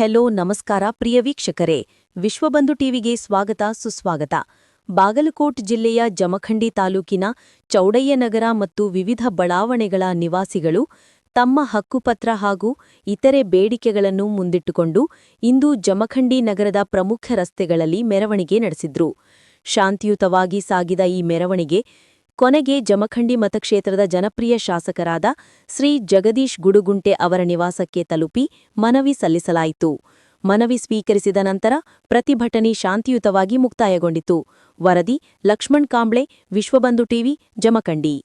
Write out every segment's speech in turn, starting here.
Hello, ನಮಸ್ಕಾರ ಪ್ರಿಯ ವೀಕ್ಷಕರೇ. ವಿಶ್ವಬಂಧು ಟಿವಿಗೆ ಸ್ವಾಗತ, ಸುಸ್ವಾಗತ. ಬಾಗಲಕೋಟ್ ಜಿಲ್ಲೆಯ ಜಮಖಂಡಿ ತಾಲೂಕಿನ ಚೌಡಯ್ಯನಗರ ಮತ್ತು ವಿವಿಧ ಬಡಾವಣೆಗಳ ನಿವಾಸಿಗಳು ತಮ್ಮ ಹಕ್ಕುಪತ್ರ ಹಾಗೂ ಇತರೆ ಬೇಡಿಕೆಗಳನ್ನು ಮುಂದಿಟ್ಟುಕೊಂಡು ಇಂದು ಜಮಖಂಡಿ ನಗರದ ಪ್ರಮುಖ ರಸ್ತೆಗಳಲ್ಲಿ ಮೆರವಣಿಗೆ ನಡೆಸಿದ್ರು. ಶಾಂತಿಯುತವಾಗಿ ಸಾಗಿದ ಈ ಮೆರವಣಿಗೆ ಕೊನೆಗೆ ಜಮಖಂಡಿ ಮತಕ್ಷೇತ್ರದ ಜನಪ್ರಿಯ ಶಾಸಕರಾದ ಶ್ರೀ ಜಗದೀಶ್ ಗುಡುಗುಂಟೆ ಅವರ ನಿವಾಸಕ್ಕೆ ತಲುಪಿ ಮನವಿ ಸಲ್ಲಿಸಲಾಯಿತು. ಮನವಿ ಸ್ವೀಕರಿಸಿದ ನಂತರ ಪ್ರತಿಭಟನೆ ಶಾಂತಿಯುತವಾಗಿ ಮುಕ್ತಾಯಗೊಂಡಿತು. ವರದಿ, ಲಕ್ಷ್ಮಣ್ ಕಾಂಬ್ಳೆ, ವಿಶ್ವಬಂಧು ಟಿವಿ, ಜಮಖಂಡಿ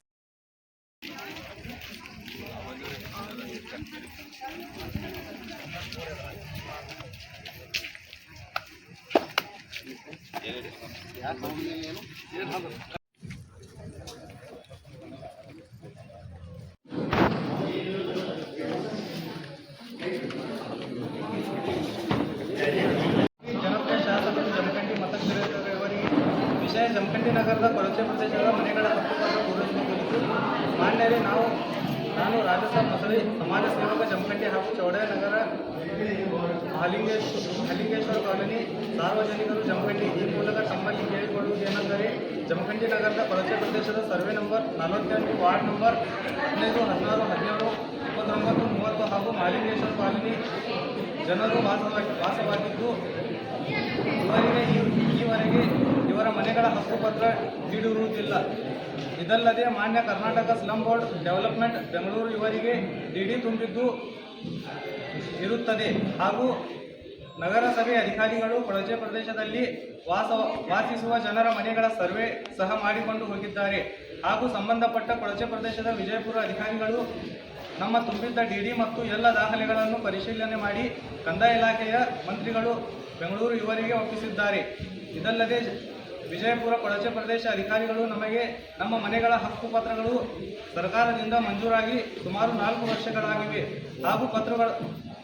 ಜನಪ್ರಿಯ ಶಾಸಕರು ಜಮಖಂಡಿ ಮತಕ್ಷೇತ್ರದವರಿಗೆ ವಿಷಯ ಜಮಖಂಡಿ ಪ್ರದೇಶಗಳ ಮನೆಗಳ ಹಕ್ಕುಗಳನ್ನು ಪೂರೈಸುವ ಕುರಿತು ಮಾನ್ಯರೇ ನಾವು, ನಾನು ರಾಜಸ್ಥಾನ ಮಸಳಿ ಸಮಾಜ ಸೇವಕ ಜಮಖಂಡಿ ಹಾಗೂ ಚೌಡಯ್ಯ ನಗರ ಹಲಿಂಗೇಶ್ ಹಲಿಂಗೇಶ್ವರ ಕಾಲೋನಿ ಸಾರ್ವಜನಿಕರು ಜಮಖಂಡಿ ಈ ಮೂಲಕ ತಮ್ಮಲ್ಲಿ ಕೇಳಿಕೊಳ್ಳುವುದೇನೆಂದರೆ ಜಮಖಂಡಿ ನಗರದ ಕೊಳಚೆ ಪ್ರದೇಶದ ಸರ್ವೆ ನಂಬರ್ ನಲವತ್ತೆಂಟು, ವಾರ್ಡ್ ನಂಬರ್ ಹದಿನೈದು, ಹದಿನಾರು, ಹದಿನೇಳು, ಇಪ್ಪತ್ತೊಂಬತ್ತು, ಮೂವತ್ತು ಹಾಗೂ ಮಾಲಿಂಗೇಶ್ವರ ಕಾಲೋನಿ ಜನರು ವಾಸವಾಗಿ ವಾಸವಾಗಿದ್ದು ಇವರಿಗೆ ಈವರೆಗೆ ಇವರ ಮನೆಗಳ ಹಕ್ಕುಪತ್ರ ನೀಡಿರುವುದಿಲ್ಲ. ಇದಲ್ಲದೆ ಮಾನ್ಯ Karnataka slum board development Bengaluru ಇವರಿಗೆ ಡಿಡಿ ತುಂಬಿದ್ದು ಇರುತ್ತದೆ. ಹಾಗೂ ನಗರಸಭೆ ಅಧಿಕಾರಿಗಳು ಕೊಳಚೆ ಪ್ರದೇಶದಲ್ಲಿ ವಾಸ, ವಾಸಿಸುವ ಜನರ ಮನೆಗಳ ಸರ್ವೆ ಸಹ ಮಾಡಿಕೊಂಡು ಹೋಗಿದ್ದಾರೆ. ಹಾಗೂ ಸಂಬಂಧಪಟ್ಟ ಕೊಳಚೆ ಪ್ರದೇಶದ ವಿಜಯಪುರ ಅಧಿಕಾರಿಗಳು ನಮ್ಮ ತುಂಬಿದ್ದ ಡಿಡಿ ಮತ್ತು ಎಲ್ಲ ದಾಖಲೆಗಳನ್ನು ಪರಿಶೀಲನೆ ಮಾಡಿ ಕಂದಾಯ ಇಲಾಖೆಯ ಮಂತ್ರಿಗಳು ಬೆಂಗಳೂರು ಇವರಿಗೆ ಒಪ್ಪಿಸಿದ್ದಾರೆ. ಇದಲ್ಲದೆ ವಿಜಯಪುರ ಕೊಳಚೆ ಪ್ರದೇಶ ಅಧಿಕಾರಿಗಳು ನಮಗೆ ನಮ್ಮ ಮನೆಗಳ ಹಕ್ಕು ಪತ್ರಗಳು ಸರ್ಕಾರದಿಂದ ಮಂಜೂರಾಗಿ ಸುಮಾರು ನಾಲ್ಕು ವರ್ಷಗಳಾಗಿವೆ. ಹಾಗೂ ಪತ್ರಗಳ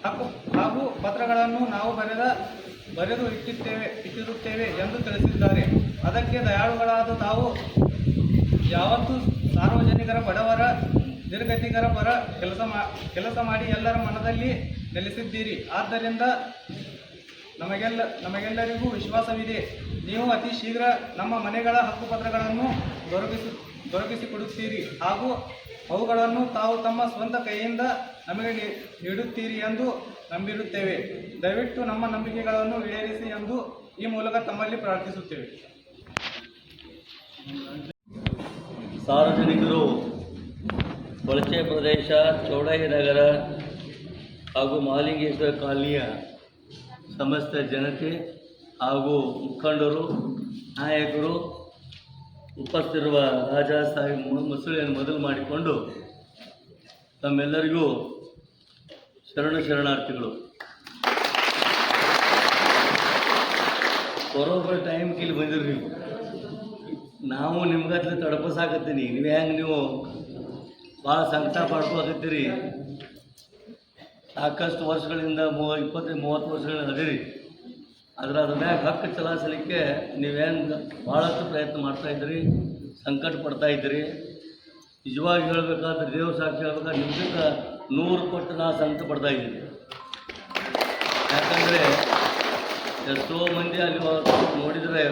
ಹಕ್ಕು ಹಾಗೂ ಪತ್ರಗಳನ್ನು ನಾವು ಬರೆದ ಬರೆದು ಇಟ್ಟಿರುತ್ತೇವೆ ಇಟ್ಟಿರುತ್ತೇವೆ ಎಂದು ತಿಳಿಸಿದ್ದಾರೆ. ಅದಕ್ಕೆ ದಯಾಳುಗಳಾದ ತಾವು ಯಾವತ್ತೂ ಸಾರ್ವಜನಿಕರ ಬಡವರ, ನಿರ್ಗತಿಕರ ಪರ ಕೆಲಸ ಮಾ, ಕೆಲಸ ಮಾಡಿ ಎಲ್ಲರ ಮನದಲ್ಲಿ ನೆಲೆಸಿದ್ದೀರಿ. ಆದ್ದರಿಂದ ನಮಗೆಲ್ಲ, ನಮಗೆಲ್ಲರಿಗೂ ವಿಶ್ವಾಸವಿದೆ. ನೀವು ಅತಿ ಶೀಘ್ರ ನಮ್ಮ ಮನೆಗಳ ಹಕ್ಕುಪತ್ರಗಳನ್ನು ದೊರಕಿಸಿ, ದೊರಕಿಸಿಕೊಡುತ್ತೀರಿ ಹಾಗೂ ಅವುಗಳನ್ನು ತಾವು ತಮ್ಮ ಸ್ವಂತ ಕೈಯಿಂದ ನಮಗೆ ನೀಡುತ್ತೀರಿ ಎಂದು ನಂಬಿರುತ್ತೇವೆ. ದಯವಿಟ್ಟು ನಮ್ಮ ನಂಬಿಕೆಗಳನ್ನು ಈಡೇರಿಸಿ ಎಂದು ಈ ಮೂಲಕ ತಮ್ಮಲ್ಲಿ ಪ್ರಾರ್ಥಿಸುತ್ತೇವೆ. ಸಾರ್ವಜನಿಕರು ಕೊಳಚೆ ಪ್ರದೇಶ, ಚೌಡಯ್ಯ ನಗರ ಹಾಗೂ ಮಾಲಿಂಗೇಶ್ವರ ಕಾಲನಿಯ ಸಮಸ್ತ ಜನತೆ ಹಾಗೂ ಮುಖಂಡರು, ನಾಯಕರು, ಉಪಸ್ಥಿರುವ ರಾಜಾ ಸಾಹೇಬ್ ಮಸೂಳಿಯನ್ನು ಮೊದಲು ಮಾಡಿಕೊಂಡು ತಮ್ಮೆಲ್ಲರಿಗೂ ಶರಣ ಶರಣಾರ್ಥಿಗಳು. ಬರೋಬ್ಬರ ಟೈಮ್ಗೆ ಇಲ್ಲಿ ಬಂದಿರಿ ನೀವು. ನಾವು ನಿಮ್ಗತ್ಲೆ ತಡಪಸಾಕತ್ತೀನಿ ನೀವು ಹೆಂಗೆ ನೀವು ಭಾಳ ಸಂಕಟ ಪಡ್ಕೋಕತ್ತೀರಿ. ಸಾಕಷ್ಟು ವರ್ಷಗಳಿಂದ ಮೂ ಇಪ್ಪತ್ತೈದು ಮೂವತ್ತು ವರ್ಷಗಳಿಂದ ಅದಿರಿ. ಆದ್ರೆ ಅದ್ರ ಮ್ಯಾಗ ಹಕ್ಕು ಚಲಾಯಿಸಲಿಕ್ಕೆ ನೀವೇನು ಭಾಳಷ್ಟು ಪ್ರಯತ್ನ ಮಾಡ್ತಾ ಇದ್ದೀರಿ ಸಂಕಟ ಪಡ್ತಾ ಇದ್ದೀರಿ. ನಿಜವಾಗಿ ಹೇಳ್ಬೇಕಾದ್ರೆ ದೇವ್ರ ಸಾಕ್ಷಿ ಹೇಳ್ಬೇಕಾದ್ರೆ ನಿಮ್ಗಿಂತ ನೂರು ಕೊಟ್ಟು ನಾ ಸಂಕಟ ಪಡ್ತಾ ಇದ್ದೀನಿ. ಯಾಕಂದರೆ ಎಷ್ಟೋ ಮಂದಿ ಅಲ್ಲಿ ನೋಡಿದರೆ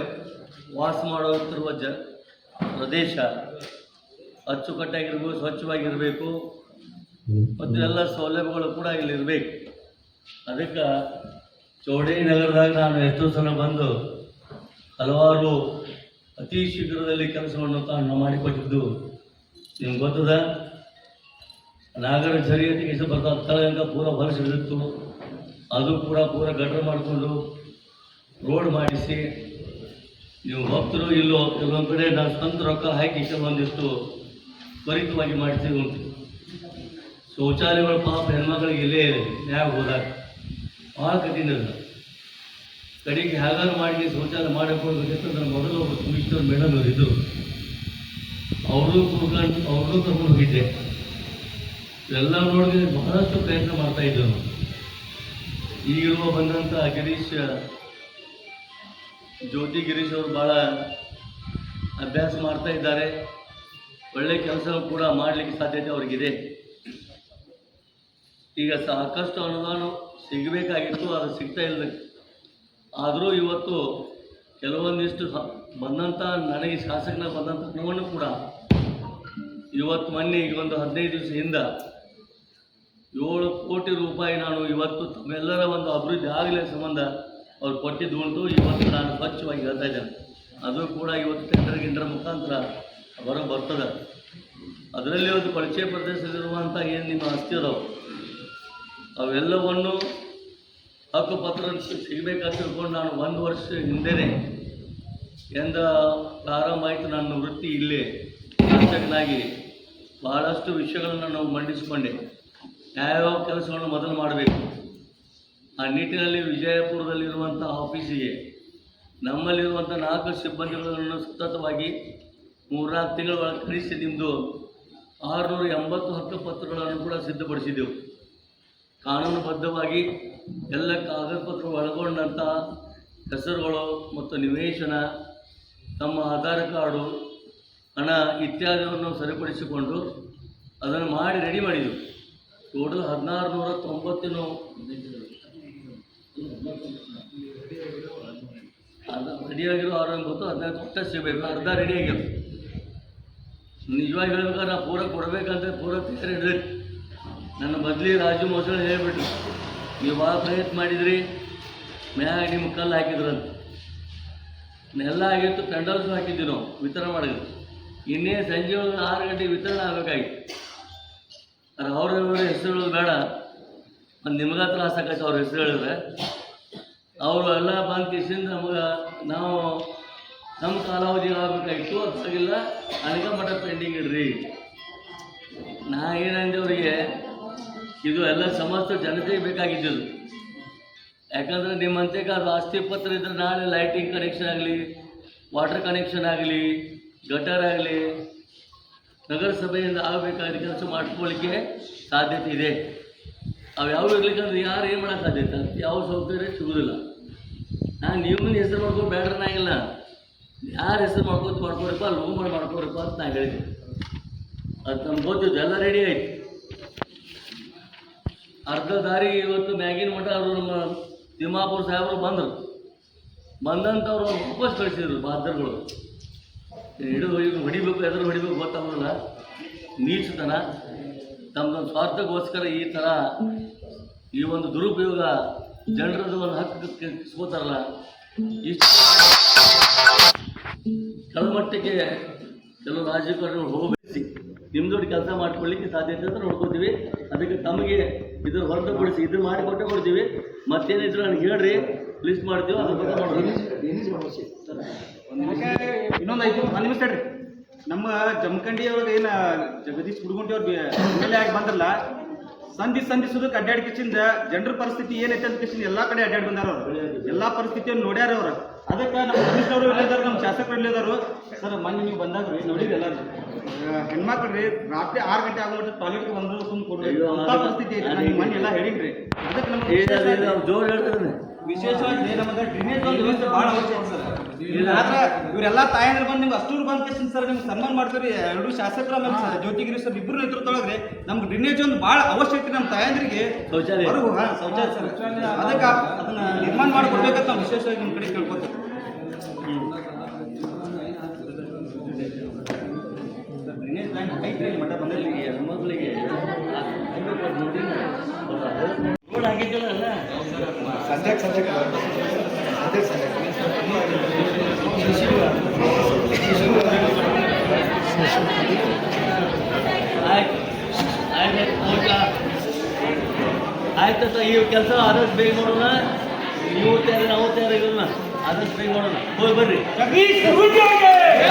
ವಾಸ ಮಾಡುತ್ತಿರುವ ಜ ಪ್ರದೇಶ ಅಚ್ಚುಕಟ್ಟಾಗಿರ್ಬೇಕು ಸ್ವಚ್ಛವಾಗಿರಬೇಕು. ಮತ್ತು ಎಲ್ಲ ಸೌಲಭ್ಯಗಳು ಕೂಡ ಇಲ್ಲಿ ಇರಬೇಕು ಅದಕ್ಕೆ ಚೌಡೈ ನಗರದಾಗ ನಾನು ಎಷ್ಟೋ ಸಲ ಬಂದು ಹಲವಾರು ಅತಿ ಶೀಘ್ರದಲ್ಲಿ ಕೆಲಸವನ್ನು ತಾನು ಮಾಡಿಕೊಟ್ಟಿದ್ದು. ನಿಮ್ಗೆ ಗೊತ್ತದ? ನಾಗರ ಸರಿಯತಿಗೆ ಬರ್ತಾ ಸ್ಥಳದಿಂದ ಪೂರ ಹೊಲಸು ಹಿಡಿದಿತ್ತು ಅದು ಕೂಡ ಪೂರ ಗಟ್ರ ಮಾಡಿಕೊಂಡು ರೋಡ್ ಮಾಡಿಸಿ. ನೀವು ಹೋಗ್ತಿರೋ ಇಲ್ಲೋ ಕೆಲವೊಂದು ಕಡೆ ನಾನು ಸ್ವಂತ ರೊಕ್ಕ ಹಾಕಿ ಕೆಲವೊಂದಿಷ್ಟು ತ್ವರಿತವಾಗಿ ಮಾಡಿಸಿ ಉಂಟು ಶೌಚಾಲಯಗಳು ಪಾಪ ಹೆಣ್ಮಕ್ಳಿಗೆ ಇಲ್ಲೇ ನ್ಯಾಯ ಹೋದಾಗ ಭಾಳ ಕಠಿಣ ಕಡೆಗೆ ಹೇಗಾರು ಮಾಡಿ, ಶೌಚಾಲಯ ಮಾಡಿಕೊಡ್ಬೇಕಿತ್ತು ನನ್ನ ಮೊದಲು ಒಬ್ಬರು ಕಮಿಷನರ್ ಮೇಡಮ್ ಅವರು ಇದ್ದರು ಅವರು ಕುಡ್ಕೊಂಡು ಅವ್ರನ್ನೂ ಕರ್ಕೊಂಡು ಹೋಗಿದ್ದೆ. ಎಲ್ಲ ನೋಡಿದ್ರೆ ಬಹಳಷ್ಟು ಪ್ರಯತ್ನ ಮಾಡ್ತಾ ಇದ್ದರು ಈಗಿರುವ ಬಂದಂಥ ಗಿರೀಶ್, ಜ್ಯೋತಿ ಗಿರೀಶ್ ಅವರು ಭಾಳ ಅಭ್ಯಾಸ ಮಾಡ್ತಾ ಇದ್ದಾರೆ. ಒಳ್ಳೆ ಕೆಲಸ ಕೂಡ ಮಾಡಲಿಕ್ಕೆ ಸಾಧ್ಯತೆ ಅವ್ರಿಗಿದೆ. ಈಗ ಸಾಕಷ್ಟು ಅನುದಾನ ಸಿಗಬೇಕಾಗಿತ್ತು, ಅದು ಸಿಗ್ತಾ ಇಲ್ಲ ಆದರೂ ಇವತ್ತು ಕೆಲವೊಂದಿಷ್ಟು ಬಂದಂಥ ನನಗೆ ಶಾಸಕನ ಬಂದಂಥ ಹಣವನ್ನು ಕೂಡ ಇವತ್ತು ಮೊನ್ನೆ ಈಗ ಒಂದು ಹದಿನೈದು ದಿವಸ ಹಿಂದ ಏಳು ಕೋಟಿ ರೂಪಾಯಿ ನಾನು ಇವತ್ತು ತಮ್ಮೆಲ್ಲರ ಒಂದು ಅಭಿವೃದ್ಧಿ ಆಗಲಿ ಸಂಬಂಧ ಅವ್ರು ಕೊಟ್ಟಿದ್ದು ಉಂಟು. ಇವತ್ತು ನಾನು ಸ್ವಚ್ಛವಾಗಿ ಹೇಳ್ತಾ ಇದ್ದೇನೆ. ಅದು ಕೂಡ ಇವತ್ತು ಟೆಂಡರ್ ಗಿಂಡರ್ ಮುಖಾಂತರ ಬರೋ ಬರ್ತದೆ. ಅದರಲ್ಲಿ ಒಂದು ಪರಿಚಯ ಪ್ರದೇಶದಲ್ಲಿರುವಂಥ ಏನು ನಿಮ್ಮ ಆಸ್ತಿ ಅದಾವೆ? ಅವೆಲ್ಲವನ್ನು ಹಕ್ಕುಪತ್ರ ಸಿಗಬೇಕಂತ ತಿಳ್ಕೊಂಡು ನಾನು ಒಂದು ವರ್ಷ ಹಿಂದೆನೇ ಎಂದ ಪ್ರಾರಂಭ ಆಯಿತು ನನ್ನ ವೃತ್ತಿ ಇಲ್ಲೇ. ಶಾಸಕನಾಗಿ ಬಹಳಷ್ಟು ವಿಷಯಗಳನ್ನು ನಾವು ಮಂಡಿಸಿಕೊಂಡೆ. ಯಾವ್ಯಾವ ಕೆಲಸಗಳನ್ನು ಮೊದಲು ಮಾಡಬೇಕು? ಆ ನಿಟ್ಟಿನಲ್ಲಿ ವಿಜಯಪುರದಲ್ಲಿರುವಂಥ ಆಫೀಸಿಗೆ, ನಮ್ಮಲ್ಲಿರುವಂಥ ನಾಲ್ಕು ಸಿಬ್ಬಂದಿಗಳನ್ನು ಸತತವಾಗಿ ಮೂರ್ನಾಲ್ಕು ತಿಂಗಳ ಒಳಗೆ ಕಳಿಸಿ ನಿಮ್ಮದು ಆರುನೂರ ಎಂಬತ್ತು ಹಕ್ಕುಪತ್ರಗಳನ್ನು ಕೂಡ ಸಿದ್ಧಪಡಿಸಿದ್ದೆವು. ಕಾನೂನುಬದ್ಧವಾಗಿ ಎಲ್ಲ ಕಾಗದ ಪತ್ರ ಒಳಗೊಂಡಂಥ ಹೆಸರುಗಳು ಮತ್ತು ನಿವೇಶನ, ತಮ್ಮ ಆಧಾರ್ ಕಾರ್ಡು, ಹಣ ಇತ್ಯಾದಿಗಳನ್ನು ಸರಿಪಡಿಸಿಕೊಂಡು ಅದನ್ನು ಮಾಡಿ ರೆಡಿ ಮಾಡಿದೆವು ಟೋಟಲ್ ಹದಿನಾರು ನೂರ ತೊಂಬತ್ತೇನು ಅದು ರೆಡಿಯಾಗಿರೋ ಆರು ಎಂಬತ್ತು ಹದಿನೈದು ಕೊಟ್ಟ ಸಿಗಬೇಕು, ಅರ್ಧ ರೆಡಿ ಆಗ್ಯಾವ ನಿಜವಾಗಿ ಹೇಳ್ಬೇಕಾದ್ರೆ ನಾವು ಪೂರ ಕೊಡಬೇಕಂತ ಪೂರ ತಯಾರಿ ನನ್ನ ಬದಲಿ ರಾಜು ಮೊಸಳೆ ಹೇಳಿಬಿಟ್ರು. ನೀವು ಭಾಳ ಪ್ರಯತ್ನ ಮಾಡಿದ್ರಿ, ಮ್ಯಾಗ ನಿಮ್ಮ ಕಲ್ಲು ಹಾಕಿದ್ರಂತ ಎಲ್ಲ ಆಗಿತ್ತು ಪೆಂಡಲ್ಸು ಹಾಕಿದ್ವಿ ನಾವು, ವಿತರಣೆ ಮಾಡಿದ್ರು ಇನ್ನೇ ಸಂಜೆ ಒಂದು ಆರು ಗಂಟೆಗೆ ವಿತರಣೆ ಆಗಬೇಕಾಗಿತ್ತು. ಅದು ಅವ್ರವ್ರ ಹೆಸರು ಬೇಡ. ಒಂದು ನಿಮ್ಗೆ ತ್ರಾಸ ಆಕೈತೆ ಅವ್ರ ಹೆಸರು ಹೇಳಿದ್ರೆ. ಅವರು ಎಲ್ಲ ಬಂದು ಕಿಸಿಂದ ನಮ್ಗೆ ನಾವು ನಮ್ಮ ಕಾಲಾವಧಿ ಆಗಬೇಕಾಗಿತ್ತು ಅದಾಗಿಲ್ಲ ಅನಕ ಮಠ ಪೆಂಡಿಂಗ್ ಇಡ್ರಿ. ನಾ ಏನಂದೆ ಅವರಿಗೆ? ಇದು ಎಲ್ಲ ಸಮಸ್ತ ಜನತೆಗೆ ಬೇಕಾಗಿದ್ದು ಯಾಕಂದರೆ ನಿಮ್ಮಂತೆಗೆ ಅದು ಆಸ್ತಿ ಪತ್ರ ಇದ್ರೆ ನಾಳೆ ಲೈಟಿಂಗ್ ಕನೆಕ್ಷನ್ ಆಗಲಿ ವಾಟರ್ ಕನೆಕ್ಷನ್ ಆಗಲಿ ಗಟರ್ ಆಗಲಿ, ನಗರಸಭೆಯಿಂದ ಆಗಬೇಕಾದ ಕೆಲಸ ಮಾಡ್ಕೊಳ್ಳಿಕ್ಕೆ ಸಾಧ್ಯತೆ ಇದೆ. ಅವು ಯಾವ ಇರ್ಲಿಕ್ಕಂದ್ರೆ ಯಾರು ಏನು ಮಾಡೋಕೆ ಸಾಧ್ಯತೆ? ಯಾವ ಸೌಕರ್ಯ ಸಿಗೋದಿಲ್ಲ. ನಾನು ನಿಮ್ಮನ್ನ ಹೆಸರು ಮಾಡ್ಕೊಂಡು ಇಲ್ಲ. ಯಾರು ಹೆಸರು ಮಾಡ್ಕೊತ ಮಾಡ್ಕೊಡಪ್ಪ ಲೋನ್ ಮಾಡಿ ಮಾಡ್ಕೊಡಪ್ಪ ಅಂತ ನಾನು ಹೇಳಿದೆ ಅದು ನಮ್ಗೆ ಗೊತ್ತಿದ್ದು ಎಲ್ಲ ರೆಡಿ ಆಯ್ತು. ಅರ್ಧ ದಾರಿ ಇವತ್ತು ಮ್ಯಾಗಿನ ಮಠ ಅವರು ನಮ್ಮ ತಿಮ್ಮಾಪುರ ಸಾಹೇಬರು ಬಂದರು. ಬಂದಂಥವ್ರು ವಾಪಸ್ ಕಳಿಸಿದ್ರು ಬಾಧ್ಯರುಗಳು ಹಿಡಿದು ಇವ್ರು ಹೊಡಿಬೇಕು, ಎದುರು ಹೊಡಿಬೇಕು ಗೊತ್ತಾಗಲ್ಲ ನೀಚತನ. ತಮ್ಮ ಸ್ವಾರ್ಥಕ್ಕೋಸ್ಕರ ಈ ಥರ ಈ ಒಂದು ದುರುಪಯೋಗ ಜನರದ್ದು ಒಂದು ಹಕ್ಕು ಸೋತಾರಲ್ಲ ಇಷ್ಟು ಕೆಳಮಟ್ಟಕ್ಕೆ ಕೆಲವು ರಾಜಕಾರಣಿಗಳು ಹೋಗಬೇಕು. ನಿಮ್ದೊಟ್ಟು ಕೆಲಸ ಮಾಡ್ಕೊಳ್ಳಿಕ್ಕೆ ಸಾಧ್ಯತೆ ಅಂತ ನೋಡ್ಕೊತೀವಿ. ಅದಕ್ಕೆ ತಮಗೆ ಇದನ್ನು ಹೊರತುಪಡಿಸಿ ಇದ್ರ ಮಾಡಿ ಕೊಟ್ಟೆ ಕೊಡ್ತೀವಿ. ಮತ್ತೇನಿದ್ರು ನನಗೆ ಹೇಳ್ರಿ ಲಿಸ್ಟ್ ಮಾಡ್ತೀವಿ ಅದ್ರ ಬಗ್ಗೆ ಮಾಡೋದು ಇನ್ನೊಂದು ಐದು ಒಂದು ನಿಮಿಷ ಹೇಳ್ರಿ ನಮ್ಮ ಜಮಖಂಡಿ ಒಳಗೆ ಏನು ಜಗದೀಶ್ ಹುಡುಗುಂಟಿ ಅವ್ರು ಎಂ ಎಲ್ ಎ ಆಗಿ ಬಂದ್ರಲ್ಲ ಸಂಧಿ ಸಂಧಿಸೋದಕ್ಕೆ ಅಡ್ಡಾಡ್ ಅಡ್ಡಾಡಿ ಕಿಚಿಂದ ಜನರ ಪರಿಸ್ಥಿತಿ ಏನೈತೆ ಅಂತ ಕಿಚಿಂದ ಎಲ್ಲಾ ಕಡೆ ಅಡ್ಡಾಡಿ ಬಂದಾರ ಅವ್ರು. ಎಲ್ಲಾ ಪರಿಸ್ಥಿತಿಯನ್ನು ನೋಡ್ಯಾರ ಅವ್ರು. ಅದಕ್ಕೆ ನಮ್ಮ ಕಮಿಷನರು ಇಲ್ಲಿದ್ದಾರೆ ನಮ್ಮ ಶಾಸಕರು ಇಲ್ಲಿದ್ದಾರೆ ಸರ್ ಮೊನ್ನೆ ನೀವು ಬಂದಾಗ ರೀ ನೋಡಿರಿ ಎಲ್ಲರೂ? ಹೆಣ್ಮಕ್ಳು ರೀ ರಾತ್ರಿ ಆರು ಗಂಟೆ ಆಗೋ ಟಾಯ್ಲೆಟ್ಗೆ ಬಂದ್ರು ಸುಮ್ಮನೆ ಕೊಡ್ರಿ ಅಂತ ಪರಿಸ್ಥಿತಿ ಐತೆ ನಾನು ಮೊನ್ನೆ ಎಲ್ಲ ಹೇಳಿನ್ರಿ. ಅದಕ್ಕೆ ನಮ್ಮ ಜೋರು ಹೇಳ್ತಾರೆ ವಿಶೇಷವಾಗಿ ನಮಗೆ ಡ್ರೈನೇಜ್ ಒಂದು ವ್ಯವಸ್ಥೆ ಭಾಳ ಅವಶ್ಯಕ ಸರ್. ಆದ್ರೆ ಇವರೆಲ್ಲ ತಾಯಂದ್ರೆ ಬಂದು ನಿಮ್ಗೆ ಅಷ್ಟೂರು ಬಂದ ಕೇಸಿನ ಸರ್ ನಿಮ್ಗೆ ಸನ್ಮಾನ ಮಾಡ್ತೀವಿ ಎರಡು ಶಾಸಕರ ಮೇಲೆ ಸರ್ ಜ್ಯೋತಿಗಿರಿ ಸರ್ ಇಬ್ಬರು ನೇತೃತ್ವದೊಳಗ್ರಿ ನಮ್ಗೆ ಡ್ರೈನೇಜ್ ಒಂದು ಭಾಳ ಅವಶ್ಯಕತೆ ನಮ್ಮ ತಾಯಂದ್ರಿಗೆ. ಶೌಚಾಲಯ. ಹಾಂ ಶೌಚಾಲಯ ಸರ್. ಅದಕ್ಕೆ ಅದನ್ನ ನಿರ್ಮಾಣ ಮಾಡಿಕೊಡ್ಬೇಕಂತ ನಾವು ವಿಶೇಷವಾಗಿ ನಿಮ್ಮ ಕಡೆ ಕೇಳ್ಕೊತೀವಿ. ಆಯ್ತು ಈ ಕೆಲಸ ಆದಷ್ಟು ಬೇಗ ಮಾಡೋಣ ನೀವು ತಯಾರಿ ನಾವು ತಯಾರಿಗೋಣ ಆದಷ್ಟು ಬೇಗ ಮಾಡೋಣ ಹೋಗಿ ಬರ್ರಿ